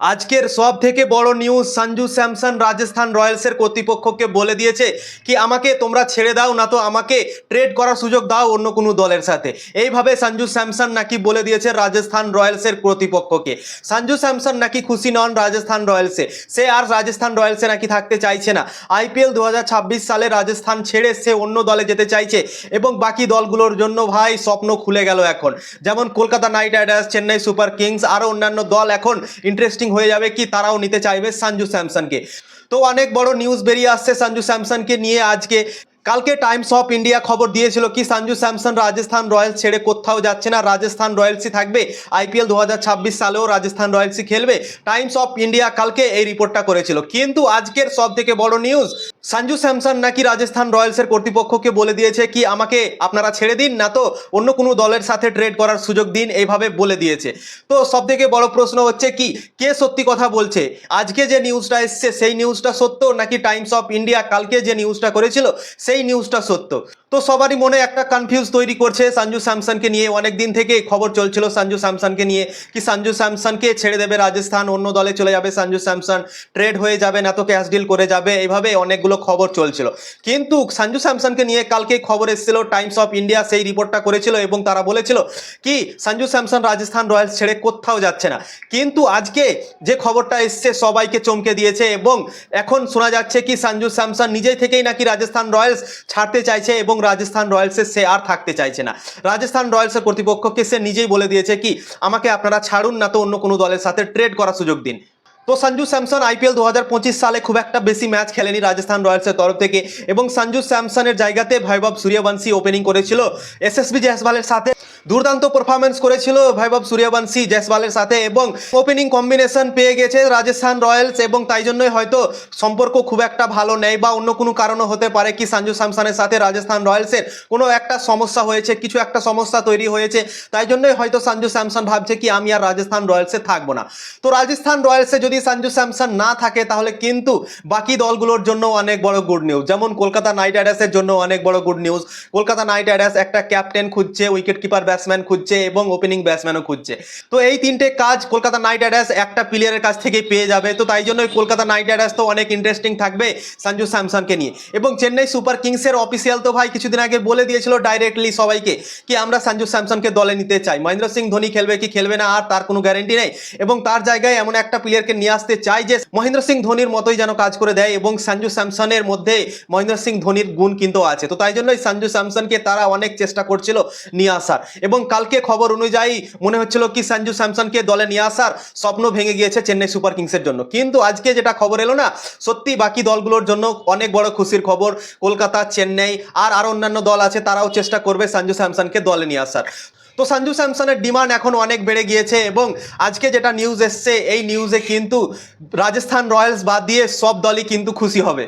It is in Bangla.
আজকের সব থেকে বড় নিউজ সঞ্জু স্যামসন রাজস্থান রয়্যালসের কর্তৃপক্ষকে বলে দিয়েছে কি, আমাকে তোমরা ছেড়ে দাও, না তো আমাকে ট্রেড করার সুযোগ দাও অন্য কোনো দলের সাথে। এইভাবে সঞ্জু স্যামসন নাকি বলে দিয়েছে রাজস্থান রয়্যালসের কর্তৃপক্ষকে। সঞ্জু স্যামসন নাকি খুশি নন রাজস্থান রয়্যালসে। সে আর রাজস্থান রয়্যালসে নাকি থাকতে চাইছে না। আইপিএল দু হাজার ছাব্বিশ সালে রাজস্থান ছেড়ে সে অন্য দলে যেতে চাইছে এবং বাকি দলগুলোর জন্য ভাই স্বপ্ন খুলে গেল এখন। যেমন Kolkata knight riders, Chennai super kings, আরও অন্যান্য দল এখন ইন্টারেস্টিং হয়ে যাবে কি তারাও নিতে চাইবে সঞ্জু স্যামসনকে। তো অনেক বড় নিউজ বেরিয়ে আসছে সঞ্জু স্যামসনকে নিয়ে আজকে। কালকে টাইমস অফ ইন্ডিয়া খবর দিয়েছিল কি সঞ্জু স্যামসন রাজস্থান রয়্যালস ছেড়ে কোথাও যাচ্ছে না। রাজস্থান রয়্যালসই থাকবে। আইপিএল দু হাজার ছাব্বিশ সালেও রাজস্থান রয়্যালসই খেলবে। টাইমস অফ ইন্ডিয়া কালকে এই রিপোর্টটা করেছিল। কিন্তু আজকের সব থেকে বড় নিউজ সঞ্জু স্যামসন নাকি রাজস্থান রয়্যালসের কর্তৃপক্ষকে বলে দিয়েছে কি আমাকে আপনারা ছেড়ে দিন, না তো অন্য কোনো দলের সাথে ট্রেড করার সুযোগ দিন, এইভাবে বলে দিয়েছে। তো সবথেকে বড় প্রশ্ন হচ্ছে কি, কে সত্যি কথা বলছে? আজকে যে নিউজটা এসছে, সেই নিউজটা সত্য নাকি টাইমস অফ ইন্ডিয়া কালকে যে নিউজটা করেছিল, সেই নিউজটা সত্য? তো সবারই মনে একটা কনফিউজ তৈরি করছে সঞ্জু স্যামসনকে নিয়ে। অনেক দিন থেকে খবর চলছিল সঞ্জু স্যামসনকে নিয়ে কি সঞ্জু স্যামসনকে ছেড়ে দেবে রাজস্থান, অন্য দলে চলে যাবে সঞ্জু স্যামসন ট্রেড হয়ে যাবে, না তো ক্যাশ ডিল করে যাবে এইভাবে অনেকগুলো খবর চলছিল। কিন্তু সঞ্জু স্যামসনকে নিয়ে কালকে খবর এসেছিল টাইমস অফ ইন্ডিয়া সেই রিপোর্টটা করেছিল এবং তারা বলেছিল কি, সঞ্জু স্যামসন রাজস্থান রয়্যালস ছেড়ে কোথাও যাচ্ছে না। কিন্তু আজকে যে খবরটা এসছে সবাইকে চমকে দিয়েছে এবং এখন শোনা যাচ্ছে কি সঞ্জু স্যামসন নিজেই থেকেই নাকি রাজস্থান রয়্যালস ছাড়তে চাইছে এবং রাজস্থান রয়্যালসে সে আর থাকতে চাইছে না। রাজস্থান রয়্যালসের কর্তৃপক্ষকে সে নিজেই বলে দিয়েছে কি, আমাকে আপনারা ছাড়ুন, না তো অন্য কোনো দলের সাথে ট্রেড করার সুযোগ দিন। তো সঞ্জু স্যামসন আইপিএল দু হাজার পঁচিশ সালে খুব একটা বেশি ম্যাচ খেলেনি রাজস্থান রয়্যালসের তরফ থেকে এবং সঞ্জু স্যামসনের জায়গাতে ভৈভব সূর্যবংশী ওপেনিং করেছিল। এসএসবি জয়সওয়ালের সাথে দুর্দান্ত পারফরমেন্স করেছিল ভৈভব সূর্যবংশী জয়সওয়ালের সাথে এবং ওপেনিং কম্বিনেশন পেয়ে গেছে রাজস্থান রয়্যালস এবং তাই জন্যই হয়তো সম্পর্ক খুব একটা ভালো নেই বা অন্য কোনো কারণও হতে পারে কি সঞ্জু স্যামসনের সাথে রাজস্থান রয়্যালসের কোনো একটা সমস্যা হয়েছে, কিছু একটা সমস্যা তৈরি হয়েছে, তাই জন্যই হয়তো সঞ্জু স্যামসন ভাবছে কি আমি আর রাজস্থান রয়্যালসে থাকব না। তো রাজস্থান রয়্যালসে যদি সঞ্জু স্যামসন না থাকে তাহলে কিন্তু বাকি দলগুলোর জন্য অনেক বড় গুড নিউজ যেমন কলকাতা নাইট রাইডার্সের জন্য অনেক বড় good news Kolkata knight riders একটা ক্যাপ্টেন খুঁজছে উইকেট কিপার ব্যাটসম্যান খুঁজছে এবং ওপেনিং ব্যাটসম্যানও খুঁজছে। তো এই তিনটে কাজ কলকাতা নাইট রাইডার্স একটা প্লেয়ারের কাছ থেকেই পেয়ে যাবে। তো তাই জন্যই কলকাতা নাইট রাইডার্স তো অনেক ইন্টারেস্টিং থাকবে সঞ্জু স্যামসনকে নিয়ে। এবং চেন্নাই সুপার কিংসের অফিসিয়াল তো ভাই কিছুদিন আগে বলে দিয়েছিল ডাইরেক্টলি সবাইকে কি আমরা সঞ্জু স্যামসনকে দলে নিতে চাই। মহেন্দ্র সিং ধোনি খেলবে কি খেলবে না আর তার কোনো গ্যারেন্টি নেই। এবং তার জায়গায় এমন একটা প্লেয়ারকে নিয়ে আসতে চাই যে মহেন্দ্র সিং ধোনির মতোই যেন কাজ করে দেয় এবং সঞ্জু স্যামসনের মধ্যে মহেন্দ্র সিং ধোনির গুণ কিন্তু আছে। তো তাই জন্যই সঞ্জু স্যামসনকে তারা অনেক চেষ্টা করছিল নিয়ে আসার। এবং কালকে খবর অনুযায়ী মনে হচ্ছিল কি সঞ্জু স্যামসনকে দলে নিয়ে আসার স্বপ্ন ভেঙে গিয়েছে চেন্নাই সুপার কিংসের জন্য। কিন্তু আজকে যেটা খবর এলো না, সত্যি বাকি দলগুলোর জন্য অনেক বড় খুশির খবর, কলকাতা, চেন্নাই আর আর অন্যান্য দল আছে, তারাও চেষ্টা করবে সঞ্জু স্যামসনকে দলে নিয়ে আসার। তো সঞ্জু স্যামসনের ডিমান্ড এখন অনেক বেড়ে গিয়েছে এবং আজকে যেটা নিউজ এসছে, এই নিউজে কিন্তু রাজস্থান রয়্যালস বাদ দিয়ে সব দলই কিন্তু খুশি হবে।